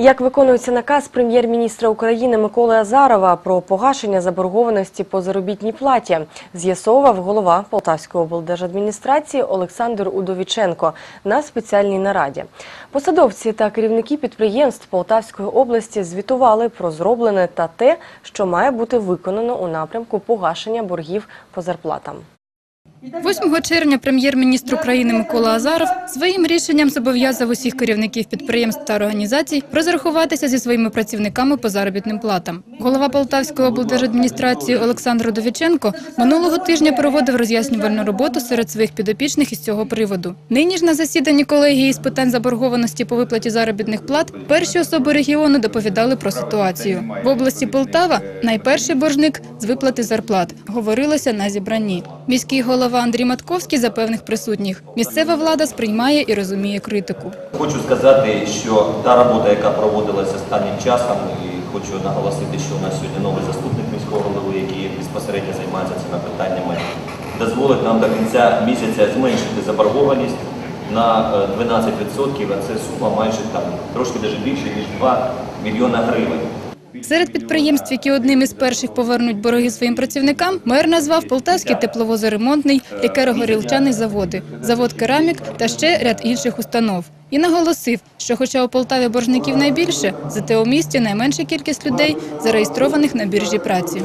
Як виконується наказ прем'єр-міністра України Миколи Азарова про погашення заборгованості по заробітній платі, з'ясовував голова Полтавської облдержадміністрації Олександр Удовіченко на спеціальній нараді. Посадовці та керівники підприємств Полтавської області звітували про зроблене та те, що має бути виконано у напрямку погашення боргів по зарплатам. 8 червня прем'єр-міністр України Микола Азаров своїм рішенням зобов'язав усіх керівників підприємств та організацій розрахуватися зі своїми працівниками по заробітним платам. Голова Полтавської облдержадміністрації Олександр Довіченко минулого тижня проводив роз'яснювальну роботу серед своїх підопічних із цього приводу. Нині ж на засіданні колегії з питань заборгованості по виплаті заробітних плат перші особи регіону доповідали про ситуацію. В області Полтава найперший боржник з виплати зарплат, говорилося на зібранні. Міський голова Андрій Матковський запевних присутніх. Місцева влада сприймає і розуміє критику. Хочу сказати, що та робота, яка проводилася останнім часом, і хочу наголосити, що у нас сьогодні новий заступник міського голови, який безпосередньо займається цими питаннями, дозволить нам до кінця місяця зменшити заборгованість на е, 12%, а це сума майже там трошки більше ніж 2 мільйона гривень. Серед підприємств, які одним із перших повернуть борги своїм працівникам, мер назвав Полтавський тепловозоремонтний, лікеро-горілчаний заводи, завод керамік та ще ряд інших установ. І наголосив, що хоча у Полтаві боржників найбільше, зате у місті найменша кількість людей, зареєстрованих на біржі праці.